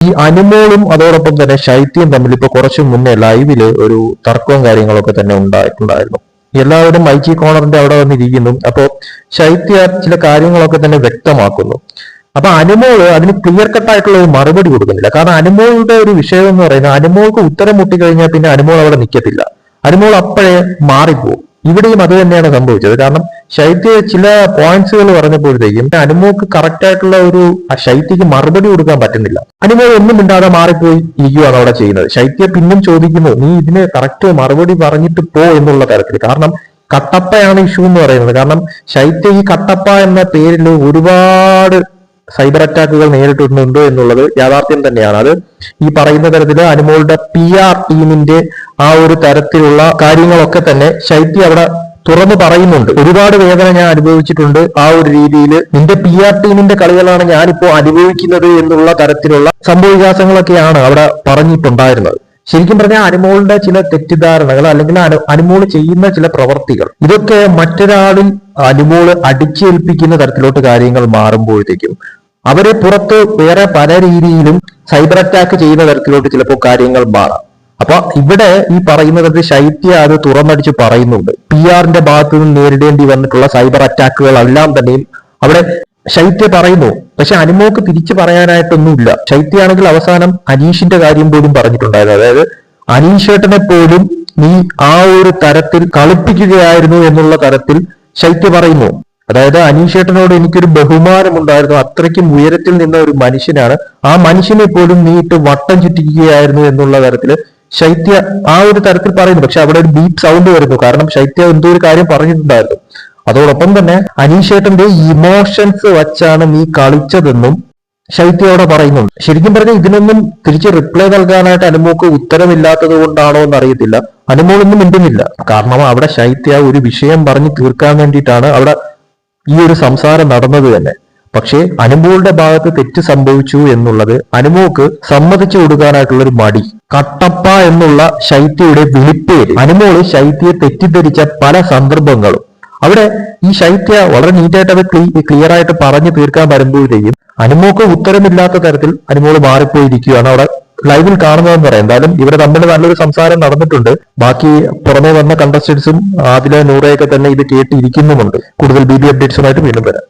ഈ അനുമോളും അതോടൊപ്പം തന്നെ ശൈത്യം തമ്മിൽ ഇപ്പൊ കുറച്ചു മുന്നേ ലൈവിൽ ഒരു തർക്കവും കാര്യങ്ങളൊക്കെ തന്നെ ഉണ്ടായിട്ടുണ്ടായിരുന്നു എല്ലാവരും മൈക്കി കോണറിന്റെ അവിടെ വന്നിരിക്കുന്നു. അപ്പോ ശൈത്യ ചില കാര്യങ്ങളൊക്കെ തന്നെ വ്യക്തമാക്കുന്നു. അപ്പൊ അനുമോൾ അതിന് ക്ലിയർ കട്ടായിട്ടുള്ള ഒരു മറുപടി കൊടുക്കുന്നില്ല. കാരണം അനുമോളുടെ ഒരു വിഷയം എന്ന് പറയുന്നത് അനുമോൾക്ക് ഉത്തരം മുട്ടിക്കഴിഞ്ഞാൽ പിന്നെ അനുമോൾ അവിടെ നിൽക്കത്തില്ല അനുമോൾ അപ്പോഴേ മാറിപ്പോവും. ഇവിടെയും അത് തന്നെയാണ് സംഭവിച്ചത്. കാരണം ശൈത്യ ചില പോയിന്റ്സുകൾ പറഞ്ഞപ്പോഴത്തേക്കും അനുമോക്ക് കറക്റ്റ് ആയിട്ടുള്ള ഒരു ശൈത്യക്ക് മറുപടി കൊടുക്കാൻ പറ്റുന്നില്ല. അനുമോ ഒന്നും മിണ്ടാതെ മാറിപ്പോയി ഇരിക്കുകയാണ് അവിടെ ചെയ്യുന്നത്. ശൈത്യ പിന്നും ചോദിക്കുന്നു നീ ഇതിന് കറക്റ്റ് മറുപടി പറഞ്ഞിട്ട് പോ എന്നുള്ള തരത്തിൽ. കാരണം കട്ടപ്പയാണ് ഇഷ്യൂ എന്ന് പറയുന്നത്. കാരണം ശൈത്യ ഈ കട്ടപ്പ എന്ന പേരിൽ ഒരുപാട് സൈബർ അറ്റാക്കുകൾ നേരിട്ടിട്ടുണ്ട് എന്നുള്ളത് യാഥാർത്ഥ്യം തന്നെയാണ്. അത് ഈ പറയുന്ന തരത്തിൽ അനുമോളുടെ പി ആർ ടീമിന്റെ ആ ഒരു തരത്തിലുള്ള കാര്യങ്ങളൊക്കെ തന്നെ ശൈത്യ അവിടെ തുറന്നു പറയുന്നുണ്ട്. ഒരുപാട് വേദന ഞാൻ അനുഭവിച്ചിട്ടുണ്ട് ആ ഒരു രീതിയിൽ നിന്റെ പി ആർ ടീമിന്റെ കളികളാണ് ഞാനിപ്പോ അനുഭവിക്കുന്നത് എന്നുള്ള തരത്തിലുള്ള സംഭവവികാസങ്ങളൊക്കെയാണ് അവിടെ പറഞ്ഞിട്ടുണ്ടായിരുന്നത്. ശരിക്കും പറഞ്ഞാൽ അനുമോളുടെ ചില തെറ്റിദ്ധാരണകൾ അല്ലെങ്കിൽ അനു- അനുമോൾ ചെയ്യുന്ന ചില പ്രവർത്തികൾ ഇതൊക്കെ മറ്റൊരാളിൽ അനുമോൾ അടിച്ചേൽപ്പിക്കുന്ന തരത്തിലോട്ട് കാര്യങ്ങൾ മാറുമ്പോഴത്തേക്കും അവരെ പുറത്ത് വേറെ പല രീതിയിലും സൈബർ അറ്റാക്ക് ചെയ്യുന്ന തരത്തിലോട്ട് ചിലപ്പോൾ കാര്യങ്ങൾ മാറാം. അപ്പൊ ഇവിടെ ഈ പറയുന്നത് ശൈത്യ അത് തുറന്നടിച്ച് പറയുന്നുണ്ട്. പി ആറിന്റെ ഭാഗത്തു നിന്ന് നേരിടേണ്ടി വന്നിട്ടുള്ള സൈബർ അറ്റാക്കുകളെല്ലാം തന്നെയും അവിടെ ശൈത്യ പറയുന്നു. പക്ഷെ അനുമോക്ക് തിരിച്ചു പറയാനായിട്ടൊന്നുമില്ല. ശൈത്യാണെങ്കിൽ അവസാനം അനീഷിന്റെ കാര്യം പോലും പറഞ്ഞിട്ടുണ്ടായിരുന്നു. അതായത് അനീഷേട്ടനെ പോലും നീ ആ ഒരു തരത്തിൽ കളിപ്പിക്കുകയായിരുന്നു എന്നുള്ള തരത്തിൽ ശൈത്യ പറയുന്നു. അതായത് അനീഷേട്ടനോട് എനിക്കൊരു ബഹുമാനമുണ്ടായിരുന്നു. അത്രയ്ക്കും ഉയരത്തിൽ നിന്ന ഒരു മനുഷ്യനാണ്. ആ മനുഷ്യനെ പോലും നീ ഇട്ട് വട്ടം ചുറ്റിക്കുകയായിരുന്നു എന്നുള്ള തരത്തിൽ ശൈത്യ ആ ഒരു തരത്തിൽ പറയുന്നു. പക്ഷെ അവിടെ ഒരു ബീപ്പ് സൗണ്ട് വരുന്നു. കാരണം ശൈത്യ എന്തോ ഒരു കാര്യം പറഞ്ഞിട്ടുണ്ടായിരുന്നു. അതോടൊപ്പം തന്നെ അനീഷേട്ടന്റെ ഇമോഷൻസ് വച്ചാണ് നീ കളിച്ചതെന്നും ശൈത്യയോടെ പറയുന്നുണ്ട്. ശരിക്കും പറഞ്ഞാൽ ഇതിനൊന്നും തിരിച്ച് റിപ്ലൈ നൽകാനായിട്ട് അനുമോക്ക് ഉത്തരമില്ലാത്തത് കൊണ്ടാണോ എന്ന് അറിയത്തില്ല അനുമോളൊന്നും മിണ്ടുന്നില്ല. കാരണം അവിടെ ശൈത്യ ഒരു വിഷയം പറഞ്ഞു തീർക്കാൻ വേണ്ടിയിട്ടാണ് അവിടെ ഈ ഒരു സംസാരം നടന്നത് തന്നെ. പക്ഷേ അനുമോളുടെ ഭാഗത്ത് തെറ്റ് സംഭവിച്ചു എന്നുള്ളത് അനുമോക്ക് സമ്മതിച്ചു കൊടുക്കാനായിട്ടുള്ള ഒരു മടി. കട്ടപ്പ എന്നുള്ള ശൈത്യയുടെ വിളിപ്പേര്. അനുമോൾ ശൈത്യയെ തെറ്റിദ്ധരിച്ച പല സന്ദർഭങ്ങളും. അവിടെ ഈ ശൈത്യ വളരെ നീറ്റായിട്ട് അത് ക്ലിയർ ആയിട്ട് പറഞ്ഞു തീർക്കാൻ വരുമ്പോഴത്തേക്കും അനുമോക്ക് ഉത്തരമില്ലാത്ത തരത്തിൽ അനുമോൾ മാറിപ്പോയിരിക്കുകയാണ്. അവിടെ ലൈവിൽ കാണുന്നതെന്ന് പറയാം. എന്തായാലും ഇവരെ തമ്മിൽ നല്ലൊരു സംസാരം നടന്നിട്ടുണ്ട്. ബാക്കി പുറമെ വന്ന കണ്ടസ്റ്റൻസും ആദില നൂറയൊക്കെ തന്നെ ഇത് കേട്ടിരിക്കുന്നുമുണ്ട്. കൂടുതൽ ബി ബി അപ്ഡേറ്റ്സുമായിട്ട് വീണ്ടും വരാം.